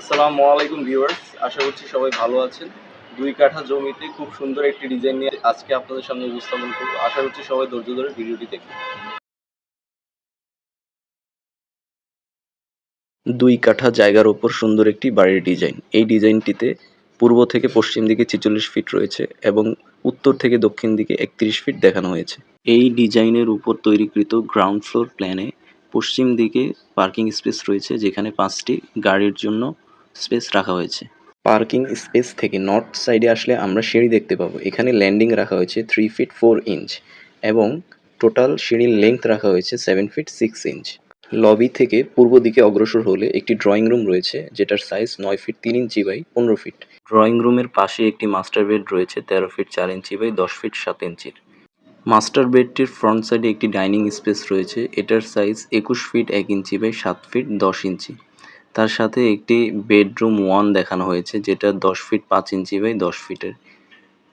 আসসালামু আলাইকুম ভিউয়ার্স, আশা করছি সবাই ভালো আছেন। দুই কাঠা জমিতে খুব সুন্দর একটি ডিজাইন নিয়ে আজকে আপনাদের সামনে উপস্থাপন করব। আশা করছি সবাই ধৈর্য ধরে ভিডিওটি দেখবেন। দুই কাঠা জায়গার ওপর সুন্দর একটি বাড়ির ডিজাইন। এই ডিজাইনটিতে পূর্ব থেকে পশ্চিম দিকে ছেচল্লিশ ফিট রয়েছে এবং উত্তর থেকে দক্ষিণ দিকে একত্রিশ ফিট দেখানো হয়েছে। এই ডিজাইনের উপর তৈরিকৃত গ্রাউন্ড ফ্লোর প্ল্যানে পশ্চিম দিকে পার্কিং স্পেস রয়েছে যেখানে পাঁচটি গাড়ির জন্য স্পেস রাখা হয়েছে। পার্কিং স্পেস থেকে নর্থ সাইডে আসলে আমরা সিঁড়ি দেখতে পাবো। এখানে ল্যান্ডিং রাখা হয়েছে থ্রি ফিট ফোর ইঞ্চ এবং টোটাল সিঁড়ির লেংথ রাখা হয়েছে seven feet six inch. Lobby থেকে পূর্ব দিকে অগ্রসর হলে একটি ড্রয়িং রুম রয়েছে যেটার সাইজ নয় ফিট তিন ইঞ্চি বাই পনেরো ফিট। ড্রয়িং রুমের পাশে একটি মাস্টার বেড রয়েছে তেরো ফিট চার ইঞ্চি বাই দশ ফিট সাত ইঞ্চির। মাস্টার বেডটির ফ্রন্ট সাইডে একটি ডাইনিং স্পেস রয়েছে। এটার সাইজ একুশ ফিট, এক ইঞ্চি বাই সাত ফিট, দশ ইঞ্চি। তার সাথে একটি বেডরুম ওয়ান দেখানো হয়েছে, যেটা দশ ফিট, পাঁচ ইঞ্চি বাই দশ ফিটের।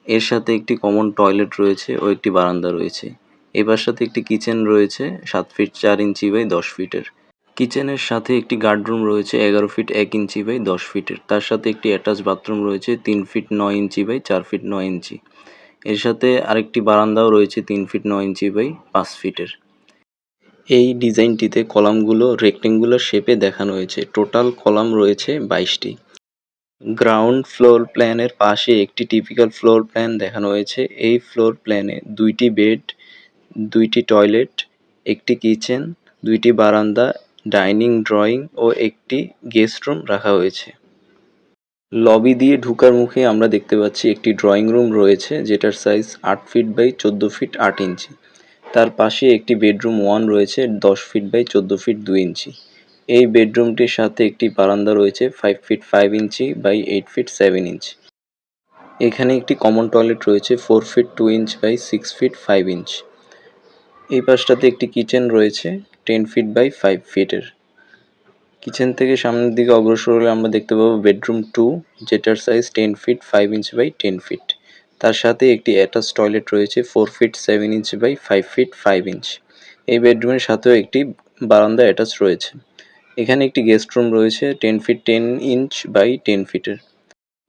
এর সাথে একটি কমন টয়লেট রয়েছে ও একটি বারান্দা রয়েছে। এবার সাথে একটি কিচেন রয়েছে, সাত ফিট, চার ইঞ্চি বাই দশ ফিটের। কিচেনের সাথে একটি গার্ডরুম রয়েছে, এগারো ফিট, এক ইঞ্চি বাই দশ ফিটের। তার সাথে একটি অ্যাটাচ বাথরুম রয়েছে, তিন ফিট, নয় ইঞ্চি বাই চার ফিট, নয় ইঞ্চি। এর সাথে আরেকটি বারান্দাও রয়েছে তিন ফিট নয় ইঞ্চি বাই পাঁচ ফিটের। এই ডিজাইনটিতে কলামগুলো রেক্টেঙ্গুলার শেপে দেখানো হয়েছে। টোটাল কলাম রয়েছে বাইশটি। গ্রাউন্ড ফ্লোর প্ল্যানের পাশে একটি টিপিক্যাল ফ্লোর প্ল্যান দেখানো হয়েছে। এই ফ্লোর প্ল্যানে দুইটি বেড দুইটি টয়লেট একটি কিচেন দুইটি বারান্দা ডাইনিং ড্রয়িং ও একটি গেস্ট রুম রাখা হয়েছে। লবি দিয়ে ঢুকার মুখে আমরা দেখতে পাচ্ছি একটি ড্রয়িং রুম রয়েছে, যেটার সাইজ আট ফিট বাই চোদ্দ ফিট আট ইঞ্চি তার পাশে একটি বেডরুম ওয়ান রয়েছে, দশ ফিট বাই চোদ্দ ফিট দুই ইঞ্চি এই বেডরুমটির সাথে একটি বারান্দা রয়েছে five feet five inch by eight feet seven inch এখানে একটি কমন টয়লেট রয়েছে four feet two inch by six feet five inch এই পাশটাতে একটি কিচেন রয়েছে টেন ফিট বাই ফাইভ ফিটের কিচেন থেকে সামনের দিকে অগ্রসর হলে আমরা দেখতে পাবো বেডরুম টু, যেটার size ten feet five inch by ten feet তার সাথে একটি অ্যাটাচ টয়লেট রয়েছে four feet seven inch by five feet five inch এই বেডরুমের সাথেও একটি বারান্দা অ্যাটাচ রয়েছে। এখানে একটি গেস্ট রুম রয়েছে ten feet ten inch by ten ফিটের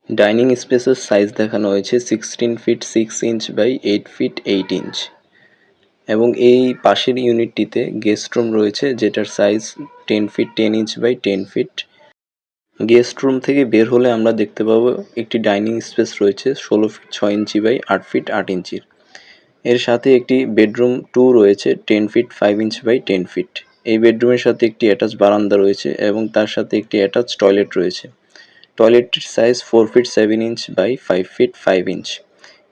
ডাইনিং স্পেসের সাইজ দেখানো হয়েছে sixteen feet six inch by eight feet eight inch এবং এই পাশের ইউনিটটিতে গেস্ট রুম রয়েছে, যেটার size ten feet ten inch by ten feet guest room থেকে বের হলে আমরা দেখতে পাবো একটি ডাইনিং স্পেস রয়েছে, ষোলো ফিট ছয় ইঞ্চি বাই আট ফিট আট ইঞ্চির এর। সাথে একটি বেডরুম টু রয়েছে ten feet five inch by ten feet এই বেডরুমের সাথে একটি অ্যাটাচ বারান্দা রয়েছে এবং তার সাথে একটি অ্যাটাচ টয়লেট রয়েছে। টয়লেটটির size four feet seven inch by five feet five inch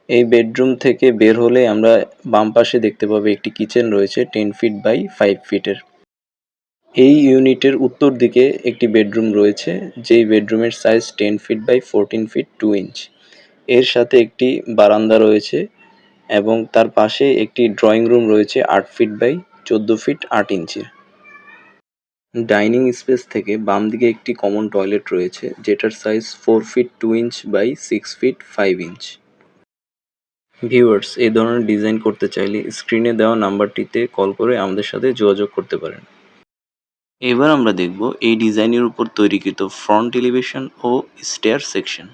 এই বেডরুম থেকে বের হলে আমরা বাম পাশে দেখতে পাবো একটি কিচেন রয়েছে টেন ফিট বাই ফাইভ ফিটের এই ইউনিটের উত্তর দিকে একটি বেডরুম রয়েছে, যেই বেডরুমের size ten feet by fourteen feet two inch এর সাথে একটি বারান্দা রয়েছে এবং তার পাশে একটি ড্রয়িং রুম রয়েছে আট ফিট বাই চোদ্দ ফিট আট ইঞ্চির ডাইনিং স্পেস থেকে বাম দিকে একটি কমন টয়লেট রয়েছে, যেটার size four feet two inch by six feet five inch viewers এই ধরনের ডিজাইন করতে চাইলে স্ক্রিনে দেওয়া নাম্বারটিতে কল করে আমাদের সাথে যোগাযোগ করতে পারেন। এবার আমরা দেখব এই ডিজাইনের উপর তৈরিকৃত ফ্রন্ট এলিভেশন ও স্টেয়ার সেকশন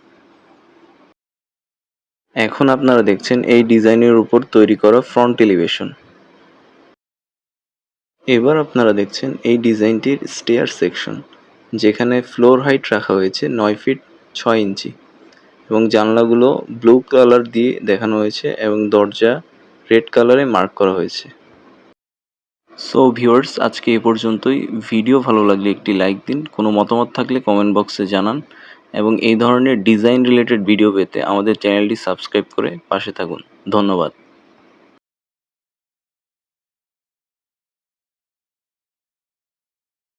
এখন আপনারা দেখছেন এই ডিজাইনের উপর তৈরি করা ফ্রন্ট এলিভেশন এবার আপনারা দেখছেন এই ডিজাইনটির স্টেয়ার সেকশন যেখানে ফ্লোর হাইট রাখা হয়েছে নয় ফিট ছয় ইঞ্চি। এবং জানলাগুলো ব্লু কালার দিয়ে দেখানো হয়েছে এবং দরজা রেড কালারে মার্ক করা হয়েছে। সো ভিউয়ার্স আজকে এ পর্যন্তই। ভিডিও ভালো লাগলে একটি লাইক দিন, কোনো মতামত থাকলে কমেন্ট বক্সে জানান এবং এই ধরনের ডিজাইন রিলেটেড ভিডিও পেতে আমাদের চ্যানেলটি সাবস্ক্রাইব করে পাশে থাকুন। ধন্যবাদ।